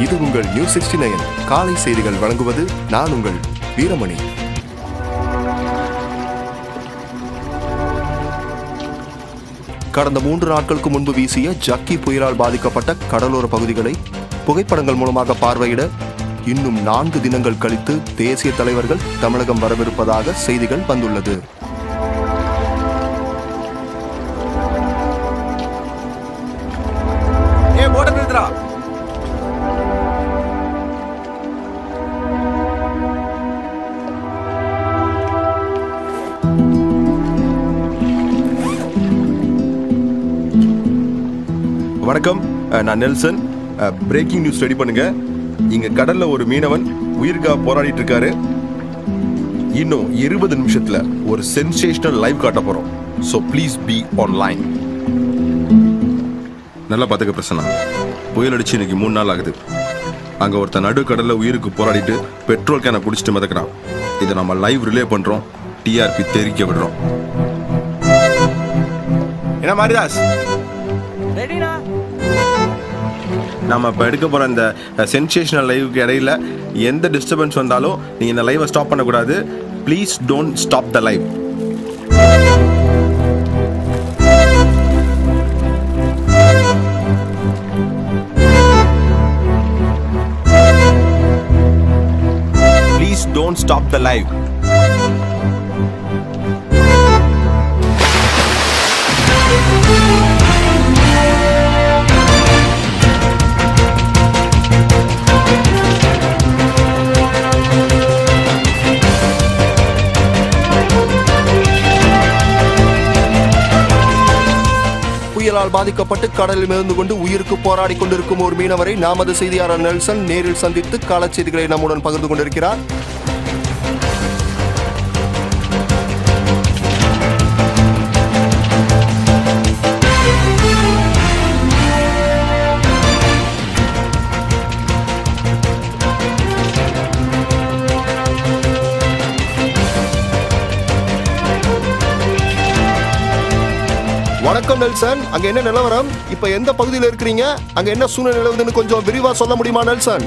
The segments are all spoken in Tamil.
இது உங்கள் நியூஸ் சிக்ஸ்டி நைன் காலை செய்திகள் வழங்குவது நான் உங்கள் வீரமணி. கடந்த மூன்று நாட்களுக்கு முன்பு வீசிய ஜக்கி புயலால் பாதிக்கப்பட்ட கடலோர பகுதிகளை புகைப்படங்கள் மூலமாக பார்வையிட இன்னும் நான்கு தினங்கள் கழித்து தேசிய தலைவர்கள் தமிழகம் வரவிருப்பதாக செய்திகள் வந்துள்ளது. வணக்கம். நான் நெல்சன். பிரேக்கிங் நியூஸ் ரெடி பண்ணுங்க. இங்க கடல்ல ஒரு மீனவன் உயிருக்காக போராடிட்டு இருக்காரு. இன்னும் இருபது நிமிஷத்துல ஒரு சென்சேஷனல் லைவ் காட்ட போறோம். ஸோ ப்ளீஸ் பி ஆன்லைன் நல்லா பார்த்துக்க பிரசனா புயல் அடிச்சு இன்னைக்கு மூணு நாள் ஆகுது. அங்க ஒருத்தன் நடு கடல்ல உயிருக்கு போராடிட்டு பெட்ரோல் கேனை பிடிச்சிட்டு மிதக்கிறான். இதை நம்ம லைவ் ரிலே பண்றோம். டிஆர்பி தெரிவிக்க விடுறோம். என்ன மாரிதாஸ்? ரெடினா நம்ம இப்போ எடுக்க போகிற இந்த சென்சேஷனல் லைவுக்கு இடையில எந்த டிஸ்டர்பன்ஸ் வந்தாலும் நீங்கள் இந்த லைவை ஸ்டாப் பண்ணக்கூடாது. Please don't stop the live please don't stop the live புயலால் பாதிக்கப்பட்டு கடலில் மிதந்து கொண்டு உயிருக்கு போராடி கொண்டிருக்கும் ஒரு மீனவரை நமது செய்தியாளர் நெல்சன் நேரில் சந்தித்து காலச்செய்திகளை நம்முடன் பகிர்ந்து கொண்டிருக்கிறார். வணக்கம் நெல்சன். அங்க என்ன நிலவரம்? இப்ப எந்த பகுதியில் இருக்கிறீங்க? அங்க என்ன சூழ்நிலை நிலவுதுன்னு கொஞ்சம் விரிவா சொல்ல முடியுமா நெல்சன்?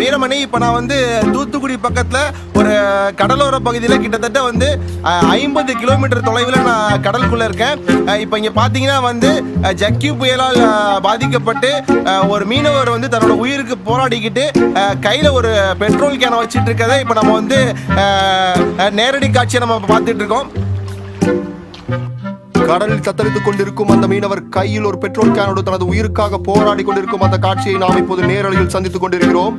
வீரமணி இப்போ நான் வந்து தூத்துக்குடி பக்கத்தில் ஒரு கடலோர பகுதியில் கிட்டத்தட்ட வந்து ஐம்பது கிலோமீட்டர் தொலைவில் நான் கடலுக்குள்ளே இருக்கேன். இப்போ இங்கே பார்த்தீங்கன்னா வந்து ஜக்கி புயலால் பாதிக்கப்பட்டு ஒரு மீனவர் வந்து தன்னோட உயிருக்கு போராடிக்கிட்டு கையில் ஒரு பெட்ரோல் கேனை வச்சுட்டு இருக்கதை இப்போ நம்ம வந்து நேரடி காட்சியை நம்ம பார்த்துட்டு இருக்கோம். கடலில் தத்தளித்துக் கொண்டிருக்கும் அந்த மீனவர் கையில் ஒரு பெட்ரோல் கேனோடு தனது உயிருக்காக போராடி கொண்டிருக்கும் அந்த காட்சியை நாம் இப்போது நேரலையில் சந்தித்துக் கொண்டிருக்கிறோம்.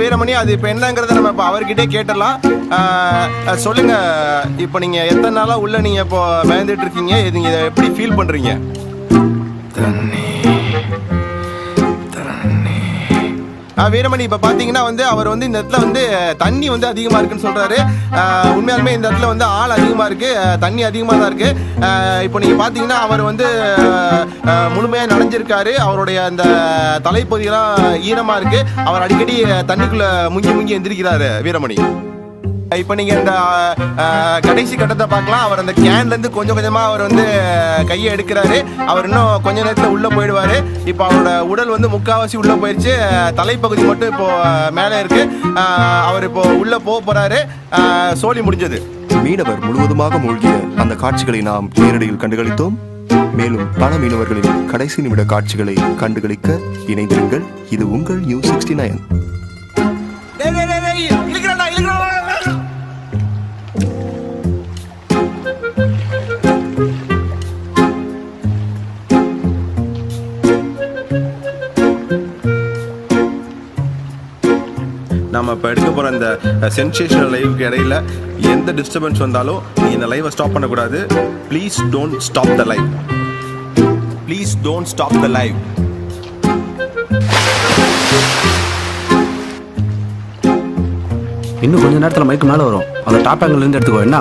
வீரமணி அது இப்போ என்னங்கிறத நம்ம இப்போ அவர்கிட்டே கேட்டலாம் சொல்லுங்க. இப்போ நீங்க எத்தனை நாளா உள்ள நீங்க இப்போ பயந்துட்டு இருக்கீங்க? இது இதை எப்படி ஃபீல் பண்றீங்க? தண்ணி வீரமணி இப்போ பார்த்தீங்கன்னா வந்து அவர் வந்து இந்த இடத்துல வந்து தண்ணி வந்து அதிகமாக இருக்குன்னு சொல்றாரு. உண்மையாலுமே இந்த இடத்துல வந்து ஆள் அதிகமாக இருக்கு. தண்ணி அதிகமாக தான் இருக்கு. இப்போ நீங்கள் பார்த்தீங்கன்னா அவர் வந்து முழுமையாக நனைஞ்சிருக்காரு. அவருடைய அந்த தலைப்பகுதியெல்லாம் ஈரமாக இருக்கு. அவர் அடிக்கடி தண்ணிக்குள்ள முங்கி முங்கி எந்திரிக்கிறாரு வீரமணி. இப்போ நீங்க இந்த கடைசி கட்டத்தை பார்க்கலாம். அவர் அந்த கேன்ல இருந்து கொஞ்சம் கொஞ்சமா அவர் வந்து கையை எடுக்கிறாரு. அவர் இன்னும் கொஞ்ச நேரத்துல உள்ள போயிடுவாரு. இப்போ அவரோட உடல் வந்து முக்காவாசி உள்ள போயிடுச்சு தலைப்பகுதி மட்டும் இப்போ மேலே இருக்கு. அவர் இப்போ உள்ள போக போறாரு. சோழி சோலி முடிஞ்சது. மீனவர் முழுவதுமாக மூழ்கிய அந்த காட்சிகளை நாம் நேரடியில் கண்டுகளித்தோம். மேலும் பல மீனவர்களின் கடைசி நிமிட காட்சிகளை கண்டுகளிக்க இணைந்திருங்கள். இது உங்கள் நியூஸ் சிக்ஸ்டி நைன் அந்த சென்சேஷன் சென்சேஷனல் லைவுக்கு இடையில எந்த டிஸ்டர்பன்ஸ் வந்தாலும் நீ இந்த லைவை ஸ்டாப் பண்ணக்கூடாது. Please don't stop the live please don't stop the live இன்னும் கொஞ்ச நேரத்தில் மைக்கு மேலே வரும். அந்த டாப் ஆங்கிள் இருந்து எடுத்துக்கோ என்ன?